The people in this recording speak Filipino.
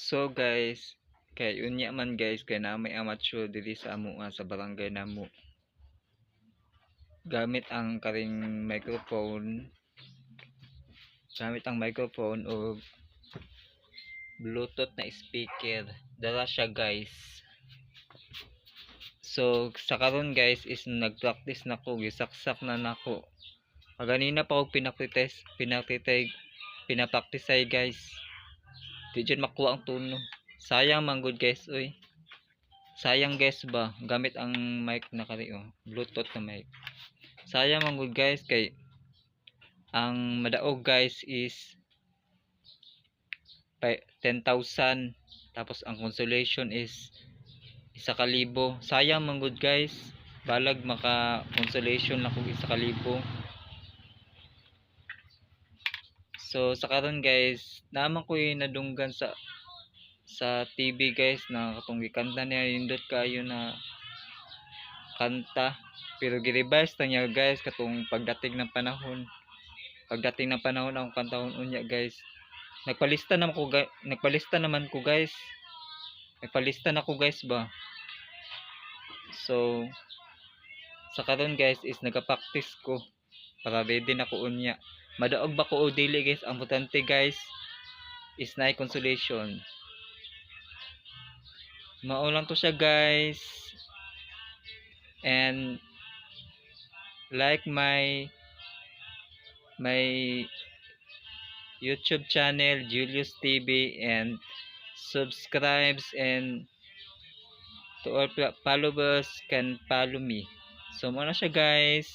So guys, kay unya man guys kay na may amateur diri sa amo nga sa barangay namo. Gamit ang karing microphone. Gamit ang microphone o Bluetooth na speaker. Dala siya guys. So sa karon guys is nagpractice na ko, gisaksak na nako. Kaganina pa ako pinaktites, pinaktites, pinapractice guys. Di dyan makuha ang tono. Sayang man good guys, oy. Sayang guys ba, gamit ang mic na kari oh, Bluetooth na mic. Sayang man good guys kay ang madaog guys is pa- 10,000 tapos ang consolation is isa kalibo. Sayang man good guys. Balag maka consolation na kog isa kalibo. So sa karon guys, naman ko nadunggan sa sa TV guys na katong gikanta niya yundot kayo na kanta. Pero gi-revise niya guys katong pagdating ng panahon. Pagdating ng panahon ang kantahon unya guys. Nagpalista naman ko nagpalista naman ko guys. Nagpalista na ko guys ba? So sa karon guys is nagapractice ko para ready na ko unya madaog ba ko o dili guys? Ang importante guys is na consolation. Maulang to siya guys. And like my my YouTube channel Julius TV and subscribes and to all followers can follow me. So mo na siya guys